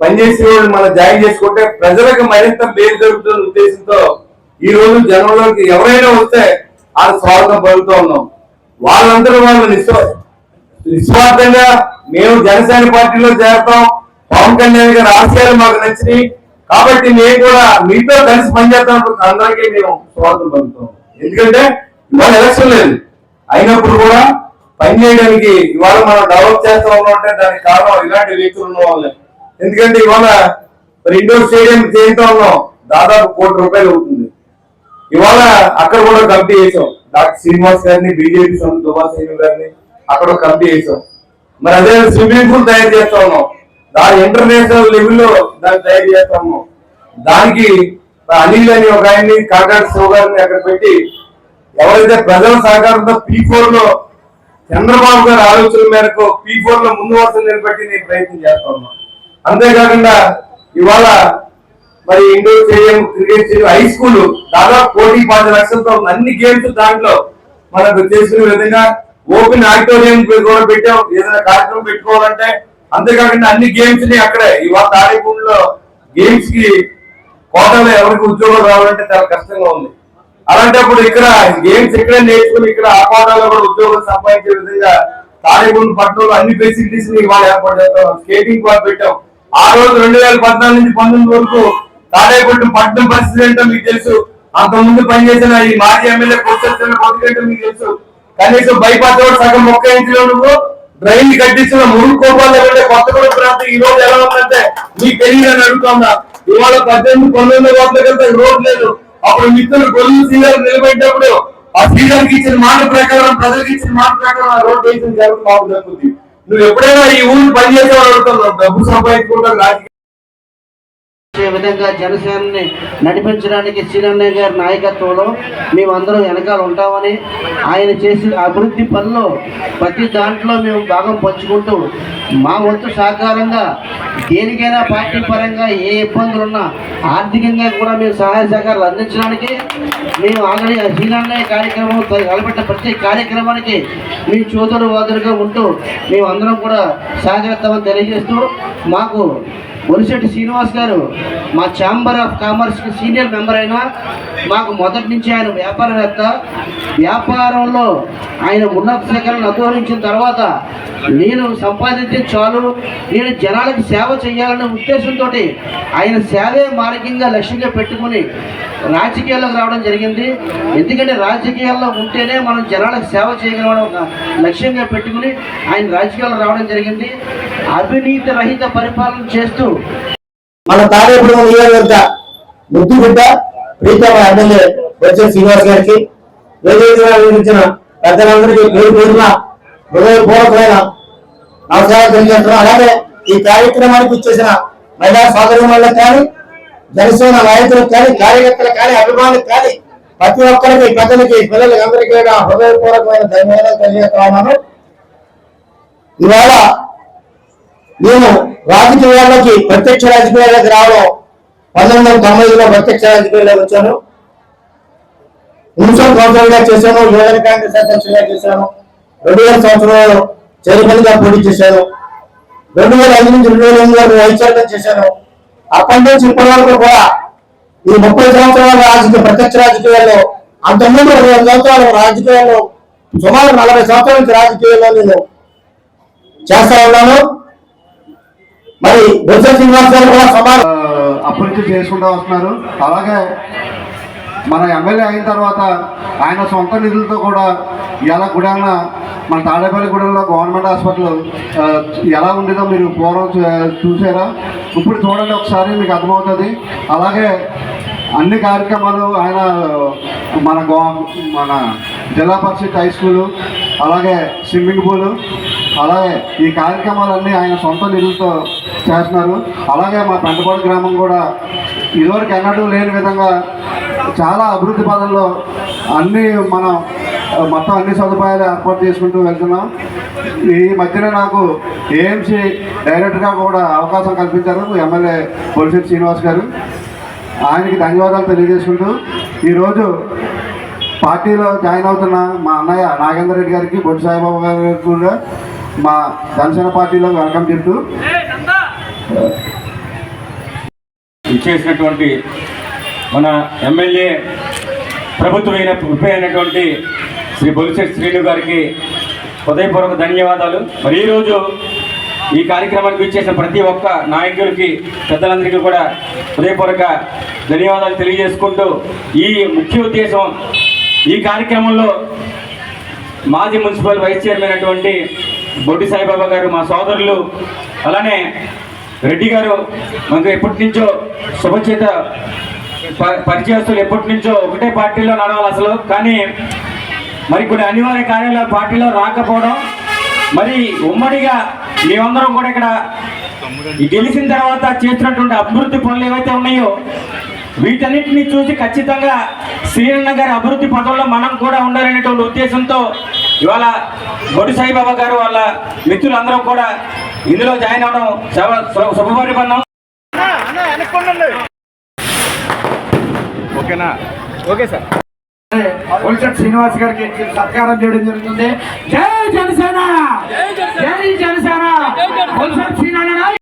పనిచేసే వాళ్ళు మనం జాయిన్ చేసుకుంటే ప్రజలకు మరింత మేలు జరుగుతున్న ఉద్దేశంతో ఈ రోజు జనంలోకి ఎవరైనా వస్తే ఆ స్వాగతం పలుకుతూ ఉన్నాం. వాళ్ళందరూ వాళ్ళు నిస్వార్థంగా మేము జనసేన పార్టీలో చేరతాం. పవన్ కళ్యాణ్ గారి ఆశయాలు మాకు నచ్చినాయి. కాబట్టి మేము కూడా మీతో కలిసి పనిచేస్తాం అందరికీ మేము స్వాగతం పలుకుతాం ఎందుకంటే ఇవాళ ఎలక్షన్ లేదు. అయినప్పుడు కూడా పని చేయడానికి ఇవాళ మనం డెవలప్ చేస్తా ఉన్నాం అంటే దానికి కారణం ఇలాంటి వ్యక్తులు ఉన్న వాళ్ళే ఎందుకంటే ఇవాళ మరి ఇండోర్ స్టేడియం చేస్తూ ఉన్నాం దాదాపు కోటి రూపాయలు అవుతుంది. ఇవాళ అక్కడ కూడా కమిటీ చేసాం. డాక్టర్ శ్రీనివాస్ గారిని బీజేపీ దుబాసేని గారిని అక్కడ కంపెనీ కమిటీ చేసాం. మరి అదే స్విమ్మింగ్ పూల్ తయారు చేస్తా ఉన్నాం. దాని ఇంటర్నేషనల్ లెవెల్లో దాన్ని తయారు చేస్తా ఉన్నాం. దానికి అనిల్ అని ఒక ఆయన్ని కాకాడ శివ గారిని అక్కడ పెట్టి ఎవరైతే ప్రజల సహకారంతో పీ ఫోర్లో చంద్రబాబు గారి ఆలోచన మేరకు పీ ఫోర్లో ముందు వరుస నిలబెట్టి నేను ప్రయత్నం చేస్తా ఉన్నాను. అంతేకాకుండా ఇవాళ మరి indoor stadium cricket stadium high school దాదాపు కోటి పది లక్షలతో ఉంది. అన్ని గేమ్స్ దాంట్లో మనకు చేసుకునే విధంగా ఓపెన్ ఆడిటోరియం కూడా పెట్టాం. ఏదైనా కార్యక్రమం పెట్టుకోవాలంటే అంతేకాకుండా అన్ని గేమ్స్ని అక్కడే ఇవాళ తాడేపూడిలో గేమ్స్కి కోటలో ఎవరికి ఉద్యోగం రావాలంటే చాలా కష్టంగా ఉంది. అలాంటప్పుడు ఇక్కడ గేమ్స్ ఇక్కడే నేర్చుకుని ఇక్కడ ఆ కోటాలో కూడా ఉద్యోగం సంపాదించే విధంగా తాడేపూడి పట్టణంలో అన్ని ఫెసిలిటీస్ని ఇవాళ ఏర్పాటు చేస్తాం. స్కేటింగ్ కూడా పెట్టాం. ఆ రోజు రెండు వేల పద్నాలుగు నుంచి పంతొమ్మిది వరకు తాడేపట్టు పట్టణం పరిస్థితి ఏంటో మీకు తెలుసు. అంతకుముందు ముందు పనిచేసిన ఈ మాజీ ఎమ్మెల్యే కొత్తగా ఏంటో మీకు తెలుసు. కనీసం బైపాస్ రోడ్ సగం మొక్క ఇంచులో నువ్వు డ్రైన్ కట్టించిన మూడు కోపాలు ఉండే కొత్తగూడ ప్రాంతం ఈ రోజు ఎలా ఉందంటే మీకు తెలియదని అడుగుతున్నా. ఇవాళ పద్దెనిమిది పంతొమ్మిది కోట్ల కంటే రోడ్ లేదు. అప్పుడు మిత్రులు గొల్లు సీజన్ నిలబెట్టినప్పుడు ఆ సీజన్కి ఇచ్చిన మాట ప్రకారం ప్రజలకు ఇచ్చిన మాట ప్రకారం ఆ రోడ్ వేసిన జరుగుతుంది మాకు జరుగుతుంది నువ్వు ఎప్పుడైనా ఈ ఊరు పనిచేసేవాడు అడుగుతున్నావు డబ్బు సంపాదించుకుంటావు రాజకీయ విధంగా జనసేనని నడిపించడానికి శ్రీరన్నయ్య గారి నాయకత్వంలో మేమందరం వెనకాల ఉంటామని ఆయన చేసిన అభివృద్ధి పనులు ప్రతి దాంట్లో మేము భాగం పంచుకుంటూ మా వంతు సహకారంగా దేనికైనా పార్టీ పరంగా ఏ ఇబ్బందులు ఉన్నా ఆర్థికంగా కూడా మేము సహాయ సహకారాలు అందించడానికి మేము ఆల్రెడీ శ్రీరన్నయ్య కార్యక్రమం నిలబెట్టిన ప్రతి కార్యక్రమానికి మేము చోదరు వాదులుగా ఉంటూ మేము అందరం కూడా సహకరిస్తామని తెలియజేస్తూ మాకు ఒలిశెట్టి శ్రీనివాస్ గారు మా ఛాంబర్ ఆఫ్ కామర్స్కి సీనియర్ మెంబర్ అయినా మాకు మొదటి నుంచి ఆయన వ్యాపారవేత్త. వ్యాపారంలో ఆయన ఉన్నత శిఖరాలను అధ్వానించిన తర్వాత నేను సంపాదించే చాలు నేను జనాలకు సేవ చేయాలనే ఉద్దేశంతో ఆయన సేవే మార్గంగా లక్ష్యంగా పెట్టుకుని రాజకీయాల్లోకి రావడం జరిగింది. ఎందుకంటే రాజకీయాల్లో ఉంటేనే మనం జనాలకు సేవ చేయగలమని ఒక లక్ష్యంగా పెట్టుకుని ఆయన రాజకీయాల్లో రావడం జరిగింది. అవినీతి రహిత పరిపాలన చేస్తూ మన తాడేపుడు నియోజకవర్గ ముద్దుబిడ్డ ప్రీతమ ఎమ్మెల్యే వచ్చే శ్రీనివాస్ గారికి వేదికగా పెద్దలందరికీ పేరు పేరున హృదయపూర్వకమైన నమస్కారాలు తెలియజేస్తున్నాం. అలాగే ఈ కార్యక్రమానికి ఇచ్చేసిన మహిళా సోదరులకు కానీ జనసేన నాయకులకు కానీ కార్యకర్తలకు కానీ అభిమానులకు కానీ ప్రతి ఒక్కరికి ప్రజలకి పిల్లలకి అందరికీ హృదయపూర్వకమైన ధన్యవాదాలు తెలియజేస్తా ఉన్నాను. ఇవాళ నేను రాజకీయాల్లోకి ప్రత్యక్ష రాజకీయాల్లోకి రావడం పంతొమ్మిది వందల తొంభైలో ప్రత్యక్ష రాజకీయాల్లోకి వచ్చాను. మున్సిపల్ కౌన్సిలర్గా చేశాను యువజన కాంగ్రెస్ అధ్యక్షుడిగా చేశాను. రెండు వేల సంవత్సరంలో చైర్మన్గా పోటీ చేశాను. రెండు వేల ఐదు నుంచి రెండు వేల ఎనిమిది వరకు వైస్ చైర్మన్ చేశాను. అప్పటి నుంచి ఇప్పటి వరకు కూడా ఈ ముప్పై సంవత్సరాల రాజకీయ ప్రత్యక్ష రాజకీయాల్లో అంతకుముందు ఇరవై ఐదు సంవత్సరాల రాజకీయాల్లో సుమారు నలభై సంవత్సరాల నుంచి రాజకీయాల్లో నేను చేస్తా ఉన్నాను. బొత్స శ్రీనివాస్ కూడా అప్పటి నుంచి చేసుకుంటూ వస్తున్నారు. అలాగే మన ఎమ్మెల్యే అయిన తర్వాత ఆయన సొంత నిధులతో కూడా ఎలా గుడాన మన తాడేపల్లిగూడెంలో గవర్నమెంట్ హాస్పిటల్ ఎలా ఉండేదో మీరు పూర్వం చూ- చూసారా? ఇప్పుడు చూడండి ఒకసారి మీకు అర్థమవుతుంది. అలాగే అన్ని కార్యక్రమాలు ఆయన మన గో మన జిల్లా పరిషత్ హై స్కూలు అలాగే స్విమ్మింగ్ పూలు అలాగే ఈ కార్యక్రమాలన్నీ ఆయన సొంత నిధులతో చేస్తున్నారు. అలాగే మా పెంటపాడు గ్రామం కూడా ఇదివరకు ఎన్నడూ లేని విధంగా చాలా అభివృద్ధి పదంలో అన్ని మనం మొత్తం అన్ని సదుపాయాలు ఏర్పాటు చేసుకుంటూ వెళ్తున్నాం. ఈ మధ్యన నాకు ఏఎంసీ డైరెక్టర్గా కూడా అవకాశం కల్పించారు ఎమ్మెల్యే పొలిశెట్టి శ్రీనివాస్ గారు. ఆయనకి ధన్యవాదాలు తెలియజేసుకుంటూ ఈరోజు పార్టీలో జాయిన్ అవుతున్న మా అన్నయ్య నాగేందర్ రెడ్డి గారికి బొడ్డు సాయిబాబు గారికి కూడా మా జనసేన పార్టీలో వెల్కమ్ చెప్తూ ఇచ్చేసినటువంటి మన ఎమ్మెల్యే ప్రభుత్వమైన ఉపయోగ అయినటువంటి శ్రీ బొలిశెట్టి శ్రీను గారికి హృదయపూర్వక ధన్యవాదాలు. మరి ఈరోజు ఈ కార్యక్రమానికి ఇచ్చేసిన ప్రతి ఒక్క నాయకులకి పెద్దలందరికీ కూడా హృదయపూర్వక ధన్యవాదాలు తెలియజేసుకుంటూ ఈ ముఖ్య ఉద్దేశం ఈ కార్యక్రమంలో మాజీ మున్సిపల్ వైస్ చైర్మన్ అయినటువంటి బొడ్డి సాయిబాబా గారు మా సోదరులు అలానే రెడ్డి గారు మనకు ఎప్పటి నుంచో శుభచేత ప- పరిచయస్తులు ఎప్పటి నుంచో ఒకటే పార్టీలో నడవాలి అసలు. కానీ మరి కొన్ని అనివార్య కార్యాలు పార్టీలో రాకపోవడం మరి ఉమ్మడిగా మేమందరం కూడా ఇక్కడ గెలిచిన తర్వాత చేసినటువంటి అభివృద్ధి పనులు ఏవైతే ఉన్నాయో వీటన్నిటిని చూసి ఖచ్చితంగా శ్రీరన్న గారి అభివృద్ధి పదంలో మనం కూడా ఉండాలనేటువంటి ఉద్దేశంతో ఇవాళ బొడి సాయిబాబా గారు వాళ్ళ మిత్రులందరూ కూడా ఇందులో జాయిన్ అవడం శుభ- శుభ- శుభపరిపన్నం కొలిచెట్ శ్రీనివాస్ గారికి సత్కారం చేయడం జరుగుతుంది. జై జనసేన! జై జనసేన! కొలిచెట్ శ్రీనారాయణ